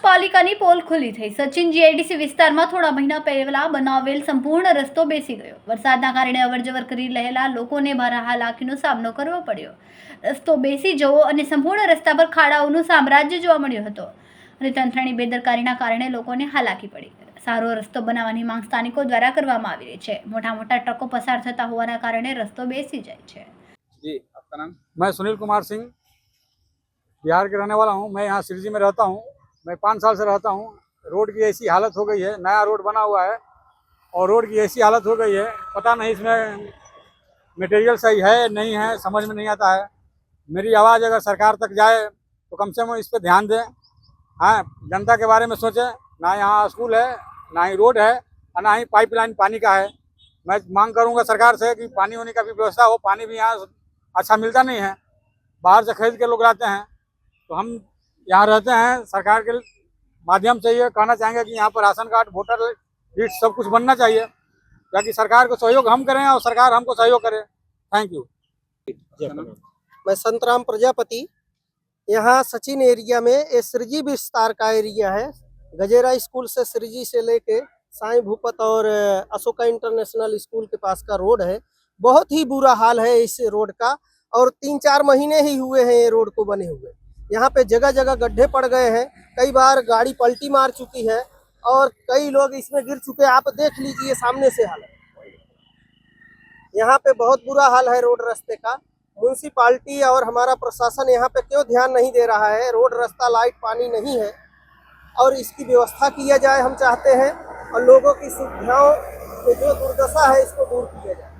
નગરપાલિકાની પોલ ખુલ્લી થઈ સચિન જીઆઈડીસી વિસ્તારમાં થોડા મહિના પહેલા બનાવેલ સંપૂર્ણ રસ્તો બેસી ગયો વરસાદના કારણે અવરજવર કરી રહેલા લોકોને ભારે હાલાકીનો સામનો કરવો પડ્યો રસ્તો બેસી જવો અને સંપૂર્ણ રસ્તા પર ખાડાઓનું સામ્રાજ્ય જોવા મળ્યો હતો અને તંત્રની બેદરકારીના કારણે લોકોને હાલાકી પડી સારો રસ્તો બનાવવાની માંગ સ્થાનિકો દ્વારા કરવામાં આવી રહી છે મોટા મોટા ટ્રકો પસાર થતા હોવાના કારણે રસ્તો બેસી જાય છે जी आपका नाम मैं सुनील कुमार सिंह बिहार के रहने वाला हूँ मैं यहाँ सिरजी में रहता हूँ मैं पाँच साल से रहता हूँ। रोड की ऐसी हालत हो गई है, नया रोड बना हुआ है और रोड की ऐसी हालत हो गई है, पता नहीं इसमें मटेरियल सही है, नहीं है, समझ में नहीं आता है। मेरी आवाज़ अगर सरकार तक जाए तो कम से कम इस पर ध्यान दें। हाँ जनता के बारे में सोचें, ना यहाँ स्कूल है, ना ही रोड है, और ना ही पाइपलाइन पानी का है। मैं मांग करूँगा सरकार से कि पानी होने का भी व्यवस्था हो, पानी भी यहाँ अच्छा मिलता नहीं है। बाहर से खरीद के लोग लाते हैं। तो हम यहाँ रहते हैं, सरकार के माध्यम से ये कहना चाहेंगे कि यहाँ पर राशन कार्ड, वोटर लिस्ट सब कुछ बनना चाहिए, ताकि सरकार को सहयोग हम करें और सरकार हमको सहयोग करे। थैंक यू मैं संतराम प्रजापति, यहाँ सचिन एरिया में ये सृजी विस्तार का एरिया है, गजेरा स्कूल से सृजी से लेके साई भूपत और अशोका इंटरनेशनल स्कूल के पास का रोड है। बहुत ही बुरा हाल है इस रोड का, और तीन चार महीने ही हुए हैं ये रोड को बने हुए। यहाँ पे जगह जगह गड्ढे पड़ गए हैं। कई बार गाड़ी पलटी मार चुकी है और कई लोग इसमें गिर चुके आप देख लीजिए सामने से हालत यहाँ पे बहुत बुरा हाल है रोड रास्ते का। म्यूनसिपाल्टी और हमारा प्रशासन यहाँ पे क्यों ध्यान नहीं दे रहा है? रोड रास्ता, लाइट, पानी नहीं है और इसकी व्यवस्था किया जाए हम चाहते हैं और लोगों की सुविधाओं की जो दुर्दशा है, इसको दूर किया जाए।